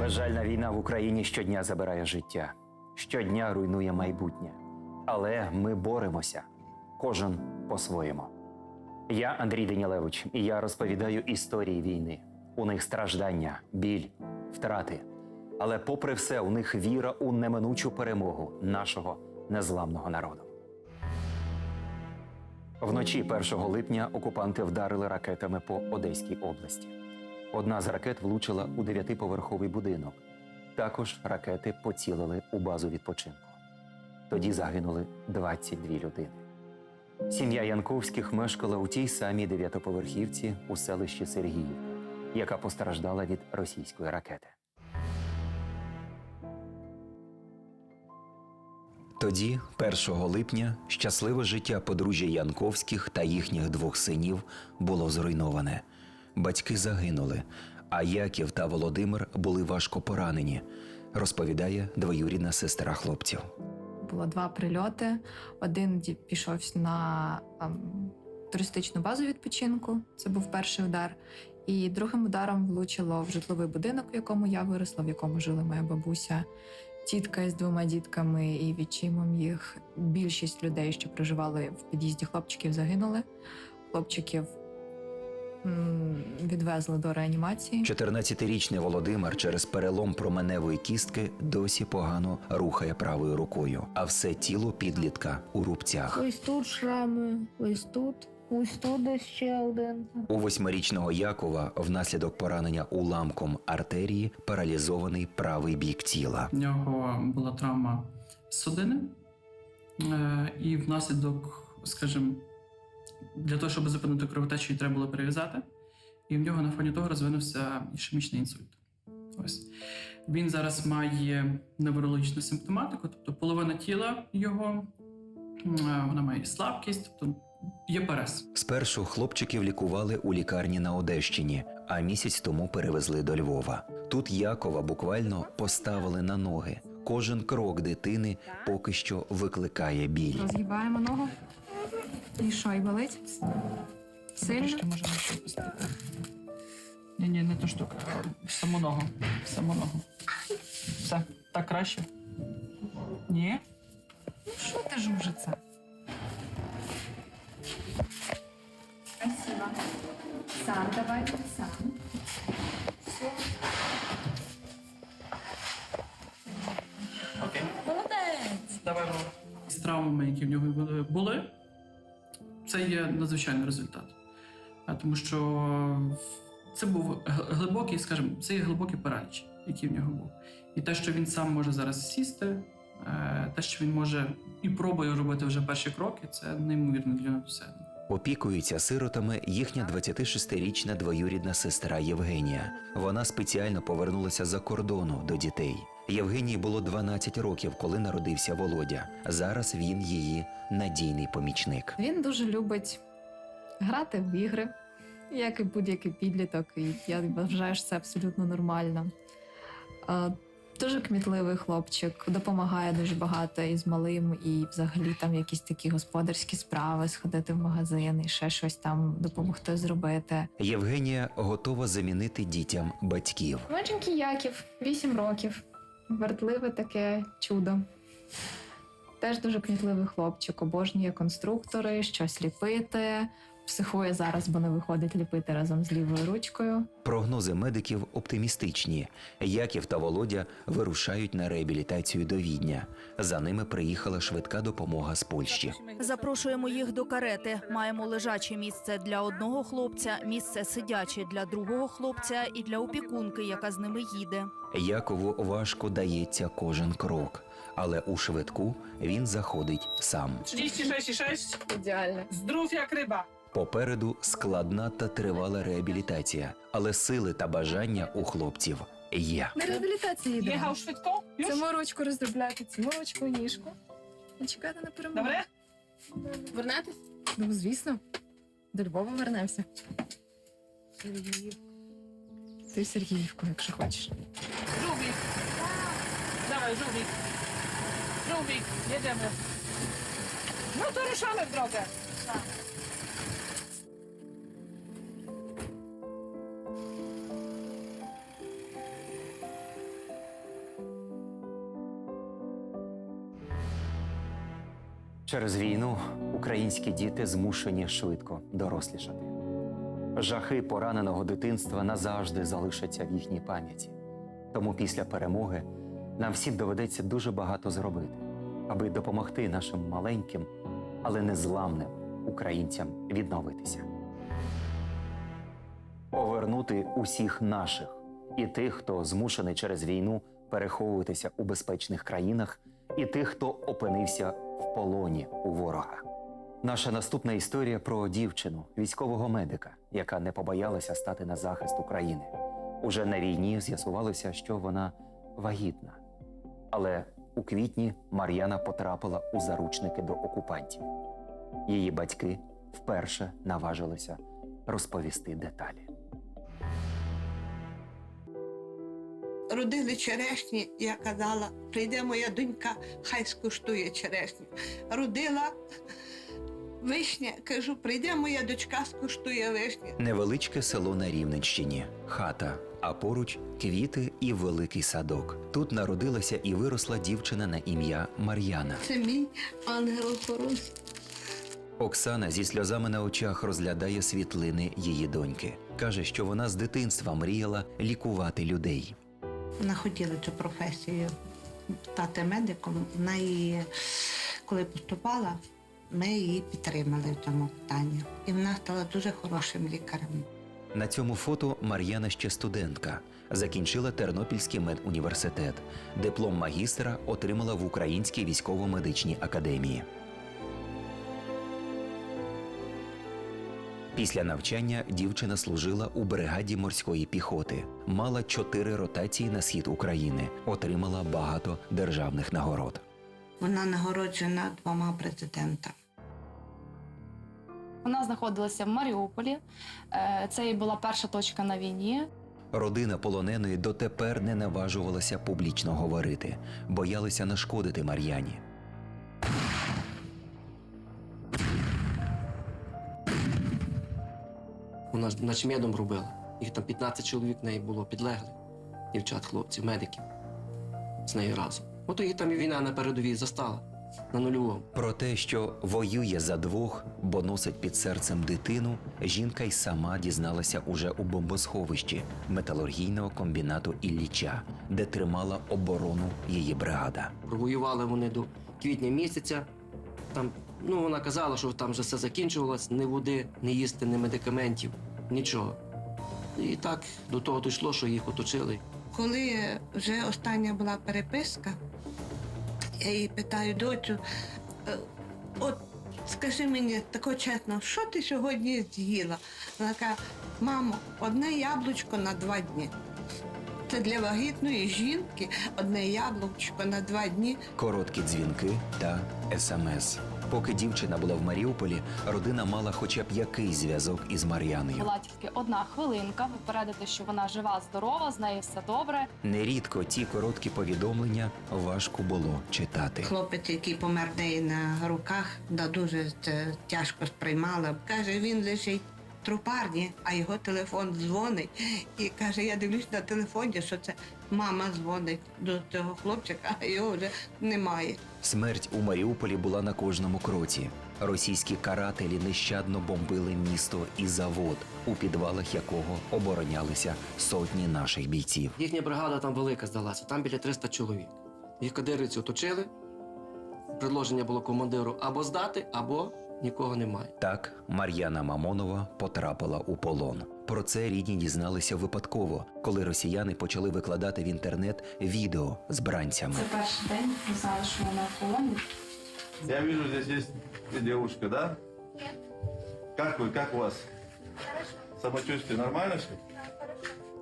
Безжальна війна в Україні щодня забирає життя, щодня руйнує майбутнє. Але ми боремося, кожен по-своєму. Я Андрій Данілевич, і я розповідаю історії війни. У них страждання, біль, втрати. Але, попри все, у них віра у неминучу перемогу нашого незламного народу. Вночі 1 липня окупанти вдарили ракетами по Одеській області. Одна з ракет влучила у дев'ятиповерховий будинок. Також ракети поцілили у базу відпочинку. Тоді загинули 22 людини. Сім'я Янковських мешкала у тій самій дев'ятоповерхівці у селищі Сергіївка, яка постраждала від російської ракети. Тоді, 1 липня, щасливе життя подружжя Янковських та їхніх двох синів було зруйноване. Батьки загинули, а Яків та Володимир були важко поранені, розповідає двоюрідна сестра хлопців. Було два прильоти. Один пішов на туристичну базу відпочинку. Це був перший удар. І другим ударом влучило в житловий будинок, в якому я виросла, в якому жила моя бабуся, тітка з двома дітками і відчимом їх. Більшість людей, що проживали в під'їзді хлопчиків, загинули. Хлопчиків відвезли до реанімації. 14-річний Володимир через перелом променевої кістки досі погано рухає правою рукою, а все тіло підлітка у рубцях. Ось тут шрами, ось тут, ось тут ще один. У восьмирічного Якова внаслідок поранення уламком артерії паралізований правий бік тіла. В нього була травма судини, е, і внаслідок, скажімо, для того, щоб зупинити кровотечу, її треба було перев'язати. І в нього на фоні того розвинувся ішемічний інсульт. Ось. Він зараз має неврологічну симптоматику, тобто половина тіла його, е, вона має слабкість, тобто є перес. Спершу хлопчиків лікували у лікарні на Одещині, а місяць тому перевезли до Львова. Тут Якова буквально поставили на ноги. Кожен крок дитини поки що викликає біль. Розгибаємо ногу. І що, і болить? Сильно? можемо ще пустити. Ні, ні, не ту штуку, а саму ногу. Саму ногу. Все, так краще. Ні. Ну що ти жужиться? Спасибо. Сам давай, сам. Окей. Молодець! Давай Вова. З травмами, які в нього були, це є надзвичайний результат. Тому що це був глибокий, скажімо, це є глибокий параліч, який в нього був. І те, що він сам може зараз сісти, е, те, що він може і пробує робити вже перші кроки, це неймовірно для нього. Опікується сиротами їхня 26-річна двоюрідна сестра Євгенія. Вона спеціально повернулася за кордону до дітей. Євгенії було 12 років, коли народився Володя. Зараз він її надійний помічник. Він дуже любить грати в ігри, як і будь-який підліток, і я вважаю, що це абсолютно нормально. Е, Дуже кмітливий хлопчик, допомагає дуже багато і з малим, і взагалі там якісь такі господарські справи, сходити в магазин і ще щось там допомогти зробити. Євгенія готова замінити дітям батьків. Маленький Яків, 8 років. Вертливе таке чудо. Теж дуже кмітливий хлопчик, обожнює конструктори, щось ліпити. Психує зараз, бо не виходить ліпити разом з лівою ручкою. Прогнози медиків оптимістичні. Яків та Володя вирушають на реабілітацію до Відня. За ними приїхала швидка допомога з Польщі. Запрошуємо їх до карети. Маємо лежаче місце для одного хлопця, місце сидяче для другого хлопця і для опікунки, яка з ними їде. Якову важко дається кожен крок, але у швидку він заходить сам. 36,6. Ідеально. Здоров як риба. Попереду складна та тривала реабілітація, але сили та бажання у хлопців є. На реабілітації йдемо. Їхав швидко? Цьому ручку роздробляти, цьому ручку ніжку. І чекати на перемогу. Добре? Вернетесь? Ну, звісно. До Львова вернемося. Ти в Сергіївку, якщо хочеш. Żółwik. Dawaj, żółwik. Żółwik, jedziemy. No to ruszamy w drogę. Через війну українські діти змушені швидко дорослішати. Жахи пораненого дитинства назавжди залишаться в їхній пам'яті. Тому після перемоги нам всім доведеться дуже багато зробити, аби допомогти нашим маленьким, але незламним українцям відновитися. Повернути усіх наших і тих, хто змушений через війну переховуватися у безпечних країнах, і тих, хто опинився в полоні у ворога. Наша наступна історія про дівчину, військового медика, яка не побоялася стати на захист України. Уже на війні з'ясувалося, що вона вагітна. Але у квітні Мар'яна потрапила у заручники до окупантів. Її батьки вперше наважилися розповісти деталі. Родили черешні, я казала, прийде моя донька, хай скуштує черешню. Родила вишня, кажу, прийде моя дочка, скуштує вишню. Невеличке село на Рівненщині, хата, а поруч квіти і великий садок. Тут народилася і виросла дівчина на ім'я Мар'яна. Це мій ангел охоронець. Оксана зі сльозами на очах розглядає світлини її доньки. Каже, що вона з дитинства мріяла лікувати людей. Вона хотіла цю професію стати медиком. Вона її, коли поступала, ми її підтримали в цьому питанні. І вона стала дуже хорошим лікарем. На цьому фото Мар'яна ще студентка. Закінчила Тернопільський медуніверситет. Диплом магістра отримала в Українській військово-медичній академії. Після навчання дівчина служила у бригаді морської піхоти, мала чотири ротації на схід України, отримала багато державних нагород. Вона нагороджена двома президентами. Вона знаходилася в Маріуполі. Е, Це і була перша точка на війні. Родина полоненої дотепер не наважувалася публічно говорити, боялися нашкодити Мар'яні. Вона ж начмедом робила. Їх там 15 чоловік в неї було підлеглих. Дівчат, хлопців, медиків. З нею разом. Ото її там і війна на передовій застала. На нульовому. Про те, що воює за двох, бо носить під серцем дитину, жінка й сама дізналася уже у бомбосховищі металургійного комбінату Ілліча, де тримала оборону її бригада. Провоювали вони до квітня місяця. Там, ну, вона казала, що там вже все закінчувалось, ні води, ні їсти, ні медикаментів, нічого. І так до того дійшло, що їх оточили. Коли вже остання була переписка, я її питаю, доцю, е, от скажи мені тако чесно, що ти сьогодні з'їла? Вона каже, мамо, одне яблучко на два дні. Це для вагітної жінки одне яблучко на два дні. Короткі дзвінки та смс. Поки дівчина була в Маріуполі, родина мала хоча б якийсь зв'язок із Мар'яною. Була тільки одна хвилинка попередити, що вона жива, здорова, з нею все добре. Нерідко ті короткі повідомлення важко було читати. Хлопець, який помер неї на руках, да дуже це тяжко сприймала. Каже, він лежить трупарні, а його телефон дзвонить. І каже, я дивлюсь на телефоні, що це мама дзвонить до цього хлопчика, а його вже немає. Смерть у Маріуполі була на кожному кроці. Російські карателі нещадно бомбили місто і завод, у підвалах якого оборонялися сотні наших бійців. Їхня бригада там велика здалася, там біля 300 чоловік. Їх кадирівці оточили. Предложення було командиру або здати, або нікого немає. Так Мар'яна Мамонова потрапила у полон. Про це рідні дізналися випадково, коли росіяни почали викладати в інтернет відео з бранцями. Це перший день знали, що вона в полоні. Я вижу, здесь есть девушка, да? Как вы, как у вас? Самочувствие нормально все?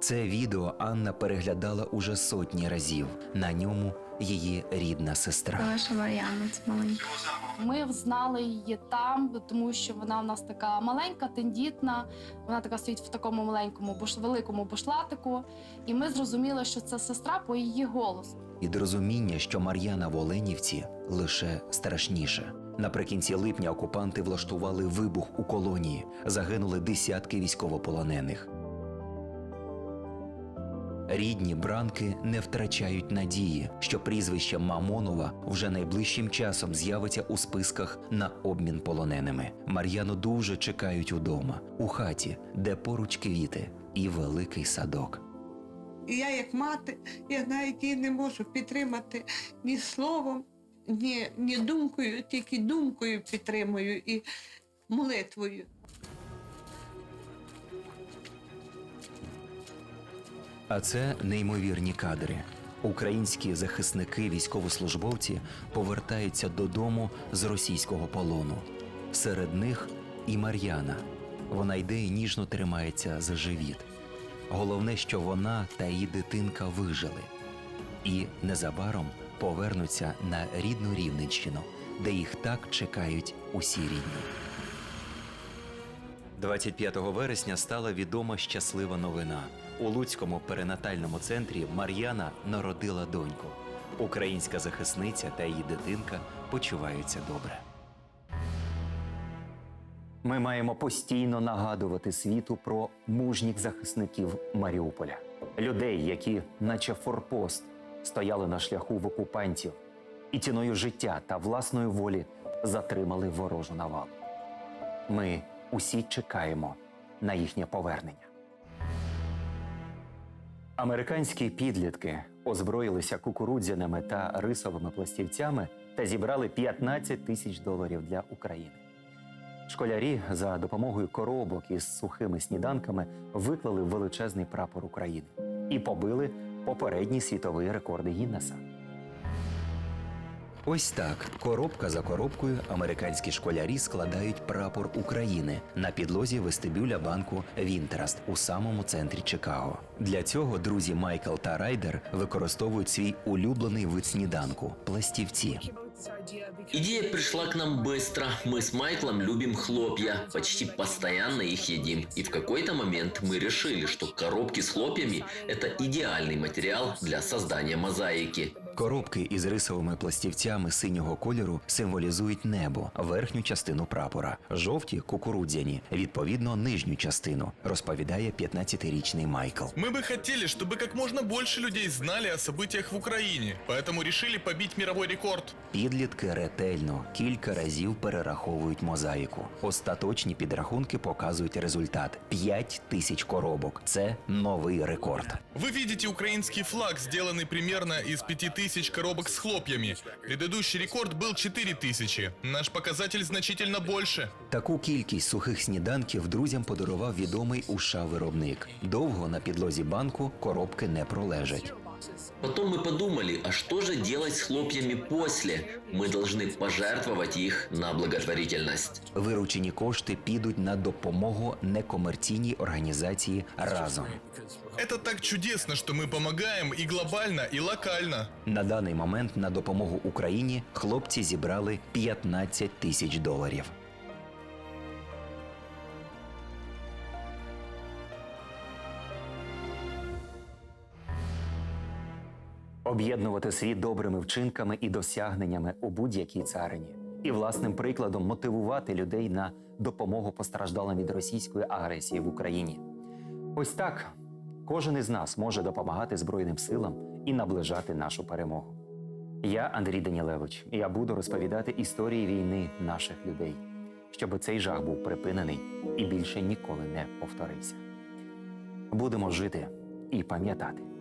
Це відео Анна переглядала уже сотні разів. На ньому її рідна сестра. Наша Мар'яна, це маленька. Ми знали її там, тому що вона в нас така маленька, тендітна. Вона така стоїть в такому маленькому буш, великому бушлатику. І ми зрозуміли, що це сестра по її голосу. Від розуміння, що Мар'яна в Оленівці лише страшніше. Наприкінці липня окупанти влаштували вибух у колонії. Загинули десятки військовополонених. Рідні бранки не втрачають надії, що прізвище Мамонова вже найближчим часом з'явиться у списках на обмін полоненими. Мар'яну дуже чекають удома, у хаті, де поруч квіти і великий садок. І я, як мати, я навіть її не можу підтримати ні словом, ні, ні думкою, тільки думкою підтримую і молитвою. А це неймовірні кадри. Українські захисники, військовослужбовці повертаються додому з російського полону. Серед них і Мар'яна. Вона йде і ніжно тримається за живіт. Головне, що вона та її дитинка вижили. І незабаром повернуться на рідну Рівненщину, де їх так чекають усі рідні. 25 вересня стала відома щаслива новина. У Луцькому перинатальному центрі Мар'яна народила доньку. Українська захисниця та її дитинка почуваються добре. Ми маємо постійно нагадувати світу про мужніх захисників Маріуполя, людей, які, наче форпост, стояли на шляху в окупантів і ціною життя та власної волі затримали ворожу навалу. Ми усі чекаємо на їхнє повернення. Американські підлітки озброїлися кукурудзяними та рисовими пластівцями та зібрали 15 тисяч доларів для України. Школярі за допомогою коробок із сухими сніданками виклали величезний прапор України і побили попередні світові рекорди Гіннеса. Ось так, коробка за коробкою, американські школярі складають прапор України на підлозі вестибюля банку Вінтераст у самому центрі Чикаго. Для цього друзі Майкл та Райдер використовують свій улюблений вид сніданку пластівці. Идея пришла к нам быстро. Мы с Майклом любим хлопья, почти постоянно их едим. И в какой-то момент мы решили, что коробки с хлопьями – это идеальный материал для создания мозаики. Коробки із рисовими пластівцями синього кольору символізують небо, верхню частину прапора, жовті кукурудзяні, відповідно, нижню частину, розповідає 15-річний Майкл. Мы бы хотели, чтобы как можно больше людей знали о событиях в Украине, поэтому решили побить мировой рекорд. Підлітки ретельно кілька разів перераховують мозаїку. Остаточні підрахунки показують результат: 5 тисяч коробок. Це новий рекорд. Вы видите украинский флаг, сделанный примерно из 5000 коробок с хлопьями. Предыдущий рекорд был 4000. Наш показатель значительно больше. Таку кількість сухих сніданків друзям подарував відомий уша виробник. Довго на підлозі банку коробки не пролежать. Потом мы подумали, а что же делать с хлопьями после? Мы должны пожертвовать их на благотворительность. Виручені кошти підуть на допомогу некомерційній організації разом. Это так чудесно, что мы помогаем и глобально, и локально. На даний момент на допомогу Україні хлопці зібрали 15 тисяч доларів. Об'єднувати світ добрими вчинками і досягненнями у будь-якій царині, і власним прикладом мотивувати людей на допомогу постраждалим від російської агресії в Україні. Ось так кожен із нас може допомагати Збройним силам і наближати нашу перемогу. Я Андрій Данілевич, і я буду розповідати історії війни наших людей, щоб цей жах був припинений і більше ніколи не повторився. Будемо жити і пам'ятати.